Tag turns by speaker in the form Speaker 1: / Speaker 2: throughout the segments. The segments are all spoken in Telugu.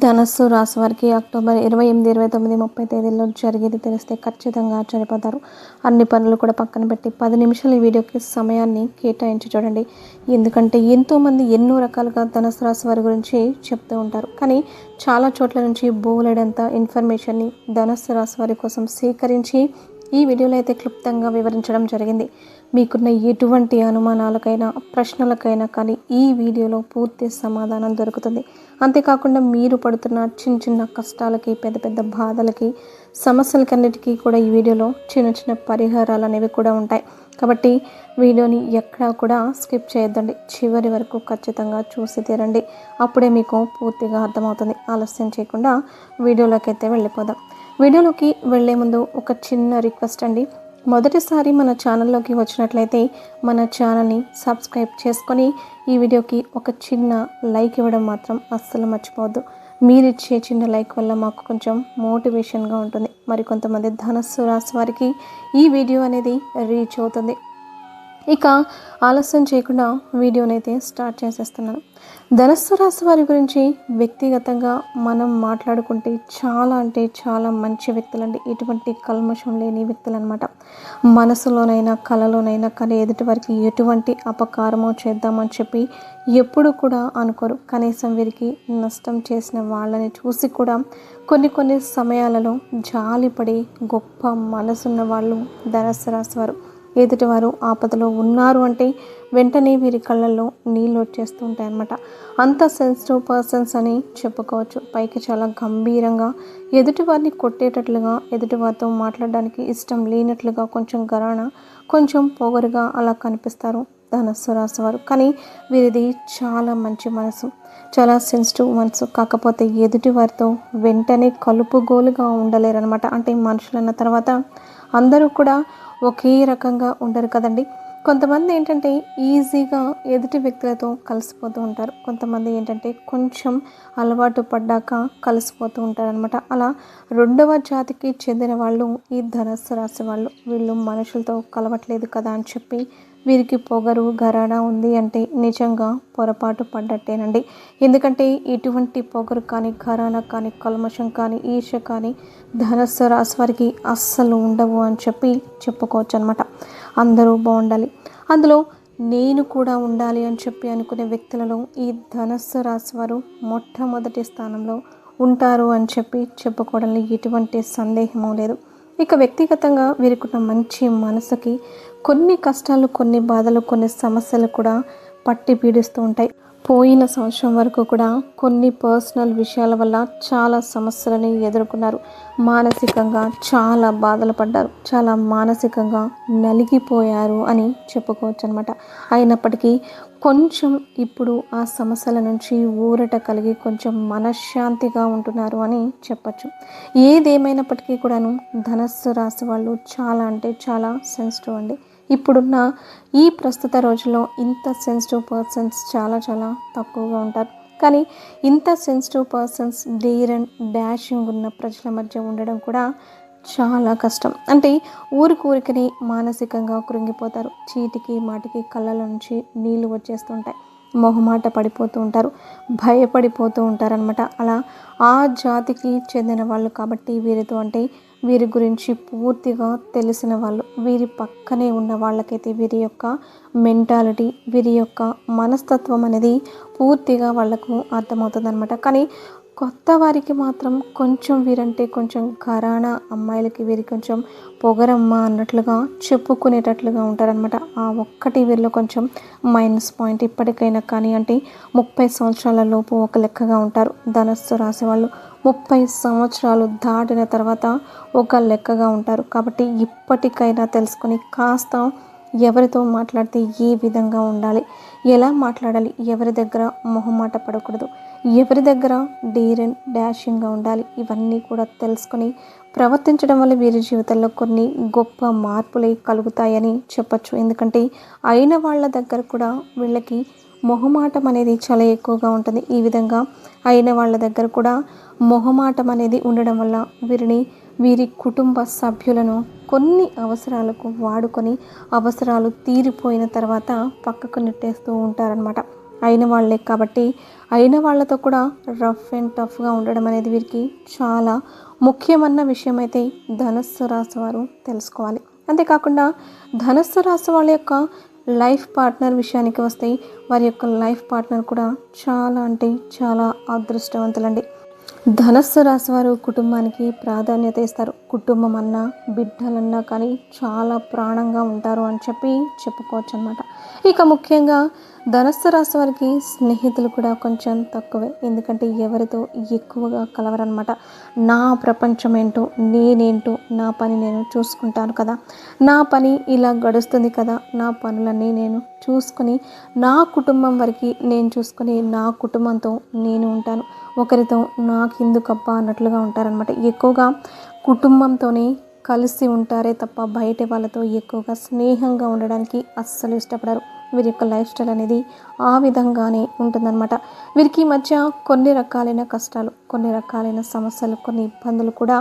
Speaker 1: ధనస్సు రాశి వారికి అక్టోబర్ ఇరవై ఎనిమిది ఇరవై తొమ్మిది ముప్పై తేదీల్లో జరిగేది తెలిస్తే ఖచ్చితంగా ఆశ్చర్యపోతారు. అన్ని పనులు కూడా పక్కన పెట్టి పది నిమిషాలు ఈ వీడియోకి సమయాన్ని కేటాయించి చూడండి. ఎందుకంటే ఎంతోమంది ఎన్నో రకాలుగా ధనస్సు రాశి వారి గురించి చెప్తూ ఉంటారు. కానీ చాలా చోట్ల నుంచి బోలెడంత ఇన్ఫర్మేషన్ని ధనస్సు రాశి వారి కోసం సేకరించి ఈ వీడియోలో అయితే క్లుప్తంగా వివరించడం జరిగింది. మీకున్న ఎటువంటి అనుమానాలకైనా ప్రశ్నలకైనా కానీ ఈ వీడియోలో పూర్తి సమాధానం దొరుకుతుంది. అంతేకాకుండా మీరు పడుతున్న చిన్న చిన్న కష్టాలకి పెద్ద పెద్ద బాధలకి సమస్యలకన్నిటికీ కూడా ఈ వీడియోలో చిన్న చిన్న పరిహారాలు అనేవి కూడా ఉంటాయి. కాబట్టి వీడియోని ఎక్కడా కూడా స్కిప్ చేయొద్దండి. చివరి వరకు ఖచ్చితంగా చూసి తీరండి. అప్పుడే మీకు పూర్తిగా అర్థమవుతుంది. ఆలస్యం చేయకుండా వీడియోలోకి అయితే వెళ్ళిపోదాం. వీడియోలోకి వెళ్ళే ముందు ఒక చిన్న రిక్వెస్ట్ అండి. మొదటిసారి మన ఛానల్లోకి వచ్చినట్లయితే మన ఛానల్ని సబ్స్క్రైబ్ చేసుకొని ఈ వీడియోకి ఒక చిన్న లైక్ ఇవ్వడం మాత్రం అస్సలు మర్చిపోవద్దు. మీరిచ్చే చిన్న లైక్ వల్ల మాకు కొంచెం మోటివేషన్గా ఉంటుంది. మరి కొంతమంది ధనస్సు రాశి వారికి ఈ వీడియో అనేది రీచ్ అవుతుంది. ఇక ఆలస్యం చేయకుండా వీడియోనైతే స్టార్ట్ చేసేస్తున్నాను. ధనస్సు రాశి వారి గురించి వ్యక్తిగతంగా మనం మాట్లాడుకుంటే చాలా అంటే చాలా మంచి వ్యక్తులండి. ఎటువంటి కల్మషం లేని వ్యక్తులు అనమాట మనసులోనైనా కళలోనైనా కానీ ఎదుటి వారికి ఎటువంటి అపకారమో చేద్దామని చెప్పి ఎప్పుడు కూడా అనుకోరు. కనీసం వీరికి నష్టం చేసిన వాళ్ళని చూసి కూడా కొన్ని కొన్ని సమయాలలో జాలిపడి గొప్ప మనసున్న వాళ్ళు ధనస్సు రాశి వారు. ఎదుటివారు ఆపదలో ఉన్నారు అంటే వెంటనే వీరి కళ్ళల్లో నీళ్ళు వచ్చేస్తూ ఉంటాయి అన్నమాట. అంత సెన్సిటివ్ పర్సన్స్ అని చెప్పుకోవచ్చు. పైకి చాలా గంభీరంగా ఎదుటివారిని కొట్టేటట్లుగా ఎదుటివారితో మాట్లాడడానికి ఇష్టం లేనట్లుగా కొంచెం గరాణ కొంచెం పొగరుగా అలా కనిపిస్తారు ధనస్సు రాశి వారు కానీ వీరిది చాలా మంచి మనసు. చాలా సెన్సిటివ్ మనసు. కాకపోతే ఎదుటి వారితో వెంటనే కలుపుగోలుగా ఉండలేరు అనమాట అంటే మనుషులన్న తర్వాత అందరూ కూడా ఒకే రకంగా ఉండరు కదండి. కొంతమంది ఏంటంటే ఈజీగా ఎదుటి వ్యక్తులతో కలిసిపోతూ ఉంటారు. కొంతమంది ఏంటంటే కొంచెం అలవాటు పడ్డాక కలిసిపోతూ ఉంటారు అనమాట అలా రెండవ జాతికి చెందిన వాళ్ళు ఈ ధనస్సు రాశి వాళ్ళు వీళ్ళు మనుషులతో కలవట్లేదు కదా అని చెప్పి వీరికి పొగరు ఘరానా ఉంది అంటే నిజంగా పొరపాటు పడ్డట్టేనండి. ఎందుకంటే ఇటువంటి పొగరు కానీ ఘరాన కానీ కల్మషం కానీ ఈశ కానీ ధనస్సు రాశి వారికి అస్సలు ఉండవు అని చెప్పి చెప్పుకోవచ్చు అనమాట అందరూ బాగుండాలి. అందులో నేను కూడా ఉండాలి అని చెప్పి అనుకునే వ్యక్తులలో ఈ ధనస్సు రాశి వారు మొట్టమొదటి స్థానంలో ఉంటారు అని చెప్పి చెప్పుకోవడంలో ఎటువంటి సందేహము లేదు. ఇక వ్యక్తిగతంగా వీరికున్న మంచి మనసుకి కొన్ని కష్టాలు కొన్ని బాధలు కొన్ని సమస్యలు కూడా పట్టి పీడిస్తూ ఉంటాయి. పోయిన సంవత్సరం వరకు కూడా కొన్ని పర్సనల్ విషయాల వల్ల చాలా సమస్యలని ఎదుర్కొన్నారు. మానసికంగా చాలా బాధలు పడ్డారు. చాలా మానసికంగా నలిగిపోయారు అని చెప్పుకోవచ్చు అనమాట అయినప్పటికీ కొంచెం ఇప్పుడు ఆ సమస్యల నుంచి ఊరట కలిగి కొంచెం మనశ్శాంతిగా ఉంటున్నారు అని చెప్పచ్చు. ఏదేమైనప్పటికీ కూడాను ధనస్సు రాశి వాళ్ళు చాలా అంటే చాలా సెన్సిటివ్ అండి. ఇప్పుడున్న ఈ ప్రస్తుత రోజుల్లో ఇంత సెన్సిటివ్ పర్సన్స్ చాలా చాలా తక్కువగా ఉంటారు. కానీ ఇంత sensitive persons dare and dashing ఉన్న ప్రజల మధ్య ఉండడం కూడా చాలా కష్టం. అంటే ఊరికూరికని మానసికంగా కృంగిపోతారు. చీటికి మాటికి కళ్ళ నుంచి నీళ్ళు వచ్చేస్తుంటాయి. మొహమాట పడిపోతూ ఉంటారు. భయపడిపోతూ ఉంటారనమాట అలా ఆ జాతికి చెందిన వాళ్ళు కాబట్టి వీరితో అంటే వీరి గురించి పూర్తిగా తెలిసిన వాళ్ళు వీరి పక్కనే ఉన్న వాళ్ళకైతే వీరి యొక్క మెంటాలిటీ వీరి యొక్క మనస్తత్వం అనేది పూర్తిగా వాళ్ళకు అర్థమవుతుంది అనమాట కానీ కొత్త వారికి మాత్రం కొంచెం వీరంటే కొంచెం ఘరాన అమ్మాయిలకి వీరి కొంచెం పొగరమ్మ అన్నట్లుగా చెప్పుకునేటట్లుగా ఉంటారనమాట ఆ ఒక్కటి వీరిలో కొంచెం మైనస్ పాయింట్ ఇప్పటికైనా కానీ అంటే ముప్పై సంవత్సరాల లోపు ఒక లెక్కగా ఉంటారు. ధనస్సు రాసే వాళ్ళు ముప్పై సంవత్సరాలు దాటిన తర్వాత ఒక లెక్కగా ఉంటారు. కాబట్టి ఇప్పటికైనా తెలుసుకొని కాస్త ఎవరితో మాట్లాడితే ఏ విధంగా ఉండాలి ఎలా మాట్లాడాలి ఎవరి దగ్గర మొహమాట పడకూడదు ఎవరి దగ్గర డీరెన్ డాషింగ్గా ఉండాలి ఇవన్నీ కూడా తెలుసుకొని ప్రవర్తించడం వల్ల వీరి జీవితంలో కొన్ని గొప్ప మార్పులే కలుగుతాయని చెప్పచ్చు. ఎందుకంటే అయిన వాళ్ళ దగ్గర కూడా వీళ్ళకి మొహమాటం అనేది చాలా ఎక్కువగా ఉంటుంది. ఈ విధంగా అయిన వాళ్ళ దగ్గర కూడా మొహమాటం అనేది ఉండడం వల్ల వీరిని వీరి కుటుంబ సభ్యులను కొన్ని అవసరాలకు వాడుకొని అవసరాలు తీరిపోయిన తర్వాత పక్కకు నెట్టేస్తూ ఉంటారనమాట అయిన వాళ్ళే కాబట్టి అయిన వాళ్ళతో కూడా రఫ్ అండ్ టఫ్గా ఉండడం అనేది వీరికి చాలా ముఖ్యమన్న విషయం అయితే ధనస్సు రాశి వారు తెలుసుకోవాలి. అంతేకాకుండా ధనస్సు రాశి వాళ్ళ యొక్క లైఫ్ పార్ట్నర్ విషయానికి వస్తే వారి యొక్క లైఫ్ పార్ట్నర్ కూడా చాలా అంటే చాలా అదృష్టవంతులండి. ధనస్సు రాశి వారు కుటుంబానికి ప్రాధాన్యత ఇస్తారు. కుటుంబం అన్నా బిడ్డలన్నా కానీ చాలా ప్రాణంగా ఉంటారు అని చెప్పి చెప్పుకోవచ్చు అనమాట ఇక ముఖ్యంగా ధనస్సు రాశి వారికి స్నేహితులు కూడా కొంచెం తక్కువే. ఎందుకంటే ఎవరితో ఎక్కువగా కలవరనమాట నా ప్రపంచం ఏంటో నేనేంటో నా పని నేను చూసుకుంటాను కదా. నా పని ఇలా గడుస్తుంది కదా. నా పనులన్నీ నేను చూసుకొని నా కుటుంబం వరకు నేను చూసుకొని నా కుటుంబంతో నేను ఉంటాను. ఒకరితో నాకు ఎందుకప్ప అన్నట్లుగా ఉంటారనమాట ఎక్కువగా కుటుంబంతోనే కలిసి ఉంటారే తప్ప బయట వాళ్ళతో ఎక్కువగా స్నేహంగా ఉండడానికి అస్సలు ఇష్టపడరు. వీరి యొక్క లైఫ్ స్టైల్ అనేది ఆ విధంగానే ఉంటుందన్నమాట. వీరికి ఈ మధ్య కొన్ని రకాలైన కష్టాలు కొన్ని రకాలైన సమస్యలు కొన్ని ఇబ్బందులు కూడా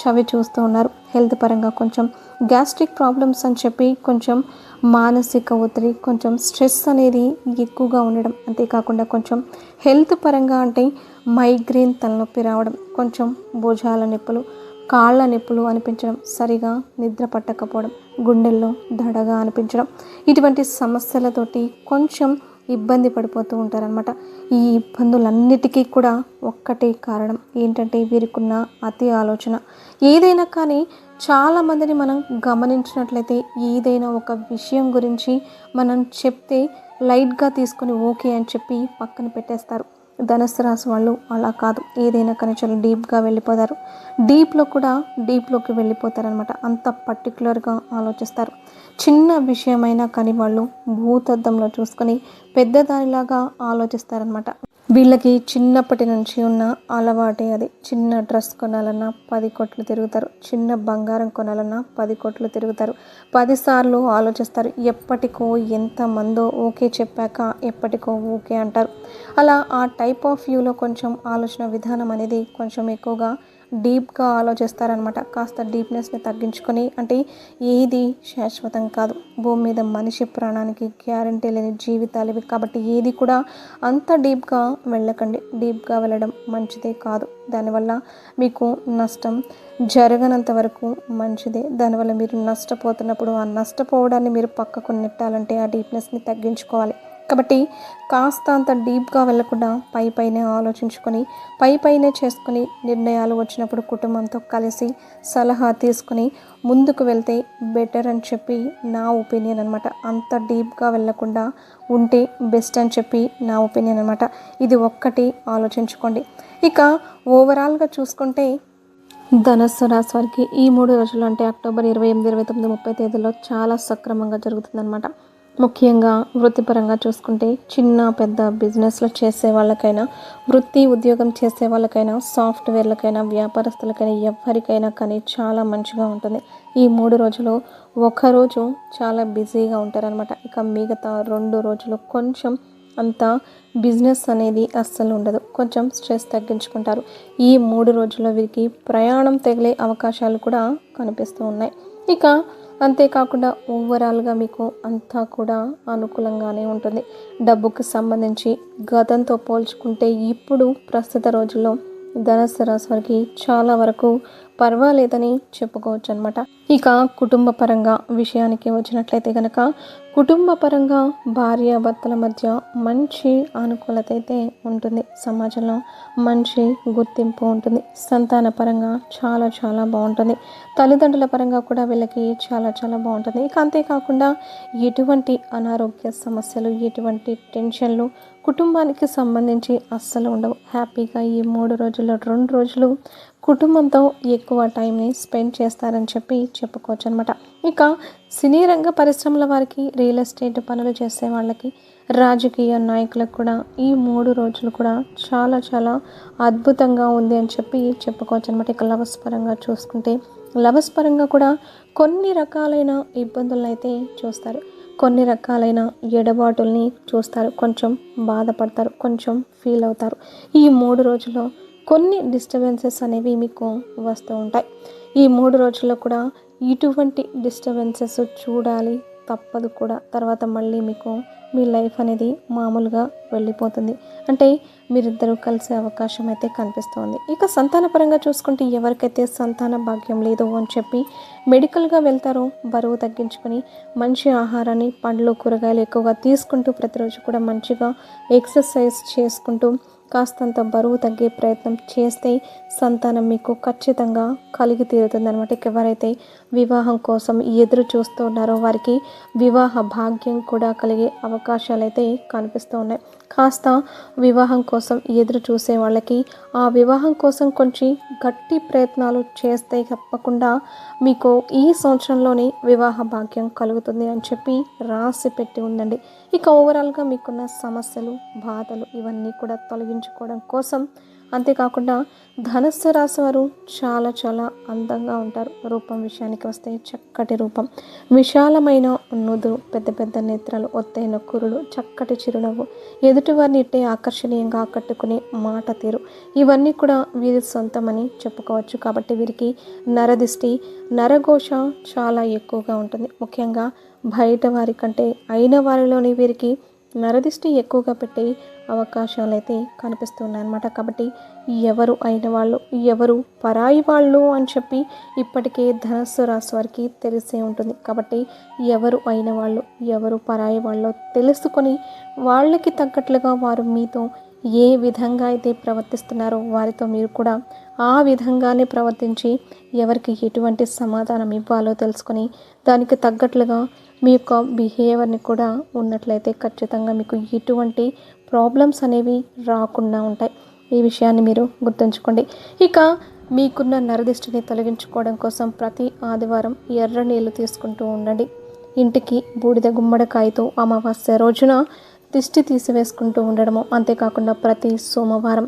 Speaker 1: చవి చూస్తూ ఉన్నారు. హెల్త్ పరంగా కొంచెం గ్యాస్ట్రిక్ ప్రాబ్లమ్స్ అని చెప్పి కొంచెం మానసిక ఒత్తిడి కొంచెం స్ట్రెస్ అనేది ఎక్కువగా ఉండడం అంతేకాకుండా కొంచెం హెల్త్ పరంగా అంటే మైగ్రేన్ తలనొప్పి రావడం కొంచెం భుజాల నొప్పులు కాళ్ళ నొప్పులు అనిపించడం సరిగా నిద్ర పట్టకపోవడం గుండెల్లో దడగా అనిపించడం ఇటువంటి సమస్యలతోటి కొంచెం ఇబ్బంది పడిపోతూ ఉంటారనమాట ఈ ఇబ్బందులన్నిటికీ కూడా ఒక్కటే కారణం. ఏంటంటే వీరికున్న అతి ఆలోచన. ఏదైనా కానీ చాలామందిని మనం గమనించినట్లయితే ఏదైనా ఒక విషయం గురించి మనం చెప్తే లైట్గా తీసుకొని ఓకే అని చెప్పి పక్కన పెట్టేస్తారు. ధనస్సు రాశి వాళ్ళు అలా కాదు. ఏదైనా కానీ చాలా డీప్గా వెళ్ళిపోతారు. డీప్లో కూడా డీప్లోకి వెళ్ళిపోతారనమాట అంత పర్టికులర్గా ఆలోచిస్తారు. చిన్న విషయమైనా కానీ వాళ్ళు భూతద్దంలో చూసుకొని పెద్దదానిలాగా ఆలోచిస్తారనమాట వీళ్ళకి చిన్నప్పటి నుంచి ఉన్న అలవాటే అది. చిన్న డ్రెస్ కొనాలన్నా పది కోట్లు తిరుగుతారు. చిన్న బంగారం కొనాలన్నా పది కోట్లు తిరుగుతారు. పదిసార్లు ఆలోచిస్తారు. ఎప్పటికో ఎంతమందో ఓకే చెప్పాక ఎప్పటికో ఓకే అంటారు. అలా ఆ టైప్ ఆఫ్ వ్యూలో కొంచెం ఆలోచన విధానం అనేది కొంచెం ఎక్కువగా డీప్గా ఆలోచిస్తారనమాట కాస్త డీప్నెస్ని తగ్గించుకొని అంటే ఏది శాశ్వతం కాదు. భూమి మీద మనిషి ప్రాణానికి గ్యారంటీ లేని జీవితాలు ఇవి కాబట్టి ఏది కూడా అంత డీప్గా వెళ్ళకండి. డీప్గా వెళ్ళడం మంచిదే కాదు. దానివల్ల మీకు నష్టం జరగనంత వరకు మంచిదే. దానివల్ల మీరు నష్టపోతున్నప్పుడు ఆ నష్టపోవడాన్ని మీరు పక్కకు నెట్టాలంటే ఆ డీప్నెస్ని తగ్గించుకోవాలి. కాబట్టి కాస్త అంత డీప్గా వెళ్ళకుండా పై పైనే ఆలోచించుకొని పై పైనే చేసుకొని నిర్ణయాలు వచ్చినప్పుడు కుటుంబంతో కలిసి సలహా తీసుకొని ముందుకు వెళ్తే బెటర్ అని చెప్పి నా ఒపీనియన్ అనమాట అంత డీప్గా వెళ్ళకుండా ఉంటే బెస్ట్ అని చెప్పి నా ఒపీనియన్ అనమాట ఇది ఒక్కటి ఆలోచించుకోండి. ఇక ఓవరాల్గా చూసుకుంటే ధనస్సు రాశి వారికి ఈ మూడు రోజులు అంటే అక్టోబర్ ఇరవై ఎనిమిది ఇరవై తొమ్మిది ముప్పై తేదీలో చాలా సక్రమంగా జరుగుతుందన్నమాట. ముఖ్యంగా వృత్తిపరంగా చూసుకుంటే చిన్న పెద్ద బిజినెస్లు చేసే వాళ్ళకైనా వృత్తి ఉద్యోగం చేసే వాళ్ళకైనా సాఫ్ట్వేర్లకైనా వ్యాపారస్తులకైనా ఎవరికైనా కానీ చాలా మంచిగా ఉంటుంది. ఈ మూడు రోజులు ఒక రోజు చాలా బిజీగా ఉంటారనమాట ఇక మిగతా రెండు రోజులు కొంచెం అంత బిజినెస్ అనేది అస్సలు ఉండదు. కొంచెం స్ట్రెస్ తగ్గించుకుంటారు. ఈ మూడు రోజుల్లో వీరికి ప్రయాణం తగిలే అవకాశాలు కూడా కనిపిస్తూ ఉన్నాయి. ఇక అంతేకాకుండా ఓవరాల్గా మీకు అంతా కూడా అనుకూలంగానే ఉంటుంది. డబ్బుకు సంబంధించి గతంతో పోల్చుకుంటే ఇప్పుడు ప్రస్తుత రోజుల్లో ధనస్సు రాశి వారికి చాలా వరకు పర్వాలేదని చెప్పుకోవచ్చు అనమాట ఇక కుటుంబ పరంగా విషయానికి వచ్చినట్లయితే కనుక కుటుంబ పరంగా భార్య భర్తల మధ్య మంచి అనుకూలత అయితే ఉంటుంది. సమాజంలో మంచి గుర్తింపు ఉంటుంది. సంతాన పరంగా చాలా చాలా బాగుంటుంది. తల్లిదండ్రుల పరంగా కూడా వీళ్ళకి చాలా చాలా బాగుంటుంది. ఇక అంతేకాకుండా ఎటువంటి అనారోగ్య సమస్యలు ఎటువంటి టెన్షన్లు కుటుంబానికి సంబంధించి అస్సలు ఉండవు. హ్యాపీగా ఈ మూడు రోజుల్లో రెండు రోజులు కుటుంబంతో ఎక్కువ టైంని స్పెండ్ చేస్తారని చెప్పి చెప్పుకోవచ్చు అనమాట ఇక సినీ రంగ పరిశ్రమల వారికి రియల్ ఎస్టేట్ పనులు చేసే వాళ్ళకి రాజకీయ నాయకులకు కూడా ఈ మూడు రోజులు కూడా చాలా చాలా అద్భుతంగా ఉంది అని చెప్పి చెప్పుకోవచ్చు అనమాట ఇక లవస్ పరంగా చూసుకుంటే లవస్ పరంగా కూడా కొన్ని రకాలైన ఇబ్బందులను అయితే చూస్తారు. కొన్ని రకాలైన ఎడబాటుల్ని చూస్తారు. కొంచెం బాధపడతారు. కొంచెం ఫీల్ అవుతారు. ఈ మూడు రోజుల్లో కొన్ని డిస్టర్బెన్సెస్ అనేవి మీకు వస్తూ ఉంటాయి. ఈ మూడు రోజుల్లో కూడా ఇటువంటి డిస్టర్బెన్సెస్ చూడాలి. తప్పదు కూడా. తర్వాత మళ్ళీ మీకు మీ లైఫ్ అనేది మామూలుగా వెళ్ళిపోతుంది. అంటే మీరిద్దరూ కలిసే అవకాశం అయితే కనిపిస్తోంది. ఇక సంతానపరంగా చూసుకుంటే ఎవరికైతే సంతాన భాగ్యం లేదు అని చెప్పి మెడికల్గా వెళ్తారో బరువు తగ్గించుకొని మంచి ఆహారాన్ని పండ్లు కూరగాయలు ఎక్కువగా తీసుకుంటూ ప్రతిరోజు కూడా మంచిగా ఎక్సర్సైజ్ చేసుకుంటూ కాస్తంత బరువు తగ్గే ప్రయత్నం చేస్తే సంతానం మీకు ఖచ్చితంగా కలిగి తీరుతుంది అనమాట ఎవరైతే వివాహం కోసం ఎదురు చూస్తున్నారో వారికి వివాహ భాగ్యం కూడా కలిగే అవకాశాలు అయితే కనిపిస్తూ ఉన్నాయి. కాస్త వివాహం కోసం ఎదురు చూసే వాళ్ళకి ఆ వివాహం కోసం కొంచెం గట్టి ప్రయత్నాలు చేస్తే తప్పకుండా మీకు ఈ సంవత్సరంలోనే వివాహ భాగ్యం కలుగుతుంది అని చెప్పి రాసి పెట్టి ఉందండి ఇక ఓవరాల్గా మీకున్న సమస్యలు బాధలు ఇవన్నీ కూడా తొలగించుకోవడం కోసం అంతేకాకుండా ధనస్సు రాశి వారు చాలా చాలా అందంగా ఉంటారు. రూపం విషయానికి వస్తే చక్కటి రూపం. విశాలమైన నుదురు పెద్ద పెద్ద నేత్రాలు ఒత్తైన కురులు చక్కటి చిరునవ్వు. ఎదుటివారిని ఇట్టే ఆకర్షణీయంగా ఆకట్టుకునే మాట తీరు. ఇవన్నీ కూడా వీరి సొంతమని చెప్పుకోవచ్చు. కాబట్టి వీరికి నరదిష్టి నరఘోష చాలా ఎక్కువగా ఉంటుంది. ముఖ్యంగా బయట వారి కంటే అయిన వారిలోని వీరికి నరదిష్టి ఎక్కువగా పెట్టే అవకాశాలు అయితే కనిపిస్తున్నాయి అన్నమాట కాబట్టి ఎవరు అయిన వాళ్ళు ఎవరు పరాయి వాళ్ళు అని చెప్పి ఇప్పటికే ధనస్సు రాశి వారికి తెలిసే ఉంటుంది. కాబట్టి ఎవరు అయిన వాళ్ళు ఎవరు పరాయి వాళ్ళో తెలుసుకొని వాళ్ళకి తగ్గట్లుగా వారు మీతో ఏ విధంగా అయితే ప్రవర్తిస్తున్నారో వారితో మీరు కూడా ఆ విధంగానే ప్రవర్తించి ఎవరికి ఎటువంటి సమాధానం ఇవ్వాలో తెలుసుకొని దానికి తగ్గట్లుగా మీ యొక్క బిహేవియర్ని కూడా ఉన్నట్లయితే ఖచ్చితంగా మీకు ఎటువంటి ప్రాబ్లమ్స్ అనేవి రాకుండా ఉంటాయి. ఈ విషయాన్ని మీరు గుర్తుంచుకోండి. ఇక మీకున్న నరదిష్టిని తొలగించుకోవడం కోసం ప్రతి ఆదివారం ఎర్ర నీళ్ళు తీసుకుంటూ ఉండండి. ఇంటికి బూడిద గుమ్మడికాయతో అమావాస్య రోజున దిష్టి తీసివేసుకుంటూ ఉండడము అంతేకాకుండా ప్రతి సోమవారం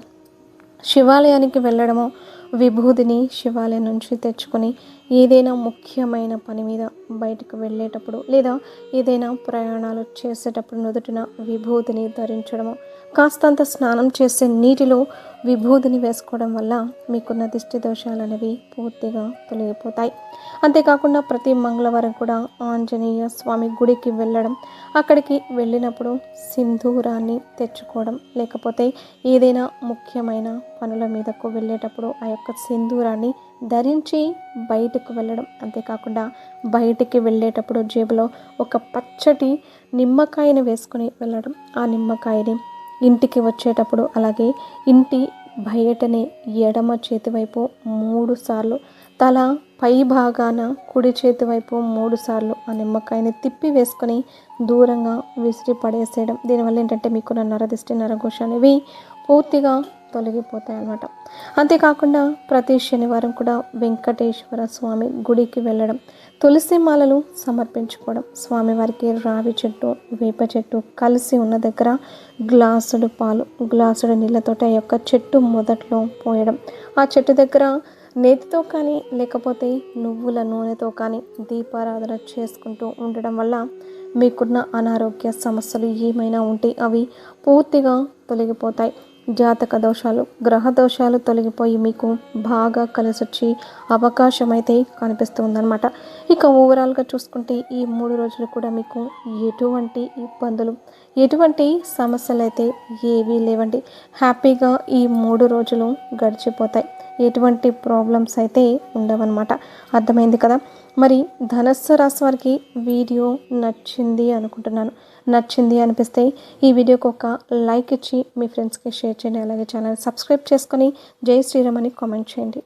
Speaker 1: శివాలయానికి వెళ్ళడము విభూతిని శివాలయం నుంచి తెచ్చుకొని ఏదైనా ముఖ్యమైన పని మీద బయటకు వెళ్ళేటప్పుడు లేదా ఏదైనా ప్రయాణాలు చేసేటప్పుడు నుదుటిన విభూతిని ధరించడము కాస్తంత స్నానం చేసే నీటిలో విభూతిని వేసుకోవడం వల్ల మీకున్న దిష్టి దోషాలు అనేవి పూర్తిగా తొలగిపోతాయి. అంతేకాకుండా ప్రతి మంగళవారం కూడా ఆంజనేయ స్వామి గుడికి వెళ్ళడం అక్కడికి వెళ్ళినప్పుడు సింధూరాన్ని తెచ్చుకోవడం లేకపోతే ఏదైనా ముఖ్యమైన పనుల మీదకు వెళ్ళేటప్పుడు ఆ యొక్క సింధూరాన్ని ధరించి బయటకు వెళ్ళడం. అంతేకాకుండా బయటికి వెళ్ళేటప్పుడు జేబులో ఒక పచ్చటి నిమ్మకాయని వేసుకుని వెళ్ళడం. ఆ నిమ్మకాయని ఇంటికి వచ్చేటప్పుడు అలాగే ఇంటి బయటనే ఎడమ చేతి వైపు మూడు సార్లు తల పై భాగాన కుడి చేతి వైపు మూడు సార్లు ఆ నిమ్మకాయని తిప్పి వేసుకొని దూరంగా విసిరి పడేసేయడం. దీనివల్ల ఏంటంటే మీకున్న నరదిష్టి నరఘోష అనేవి పూర్తిగా తొలగిపోతాయి అన్నమాట అంతేకాకుండా ప్రతి శనివారం కూడా వెంకటేశ్వర స్వామి గుడికి వెళ్ళడం తులసి మాలలు సమర్పించుకోవడం స్వామివారికి రావి చెట్టు వేప చెట్టు కలిసి ఉన్న దగ్గర గ్లాసుడు పాలు గ్లాసుడు నీళ్ళతోటి ఆ యొక్క చెట్టు మొదట్లో పోయడం. ఆ చెట్టు దగ్గర నేతితో కానీ లేకపోతే నువ్వుల నూనెతో కానీ దీపారాధన చేసుకుంటూ ఉండడం వల్ల మీకున్న అనారోగ్య సమస్యలు ఏమైనా ఉంటే అవి పూర్తిగా తొలగిపోతాయి. జాతక దోషాలు గ్రహ దోషాలు తొలగిపోయి మీకు బాగా కలిసొచ్చి అవకాశం అయితే కనిపిస్తుందన్నమాట. ఇక ఓవరాల్గా చూసుకుంటే ఈ మూడు రోజులు కూడా మీకు ఎటువంటి ఇబ్బందులు ఎటువంటి సమస్యలు అయితే ఏవీ లేవండి. హ్యాపీగా ఈ మూడు రోజులు గడిచిపోతాయి. ఎటువంటి ప్రాబ్లమ్స్ అయితే ఉండవన్నమాట. అర్థమైంది కదా? మరి ధనస్సు రాశి వారికి వీడియో నచ్చింది అనుకుంటున్నాను. నచ్చింది అనిపిస్తే ఈ వీడియోకి ఒక లైక్ ఇచ్చి మీ ఫ్రెండ్స్కి షేర్ చేయండి. అలాగే ఛానల్ సబ్స్క్రైబ్ చేసుకొని జై శ్రీరామ్ అని కామెంట్ చేయండి.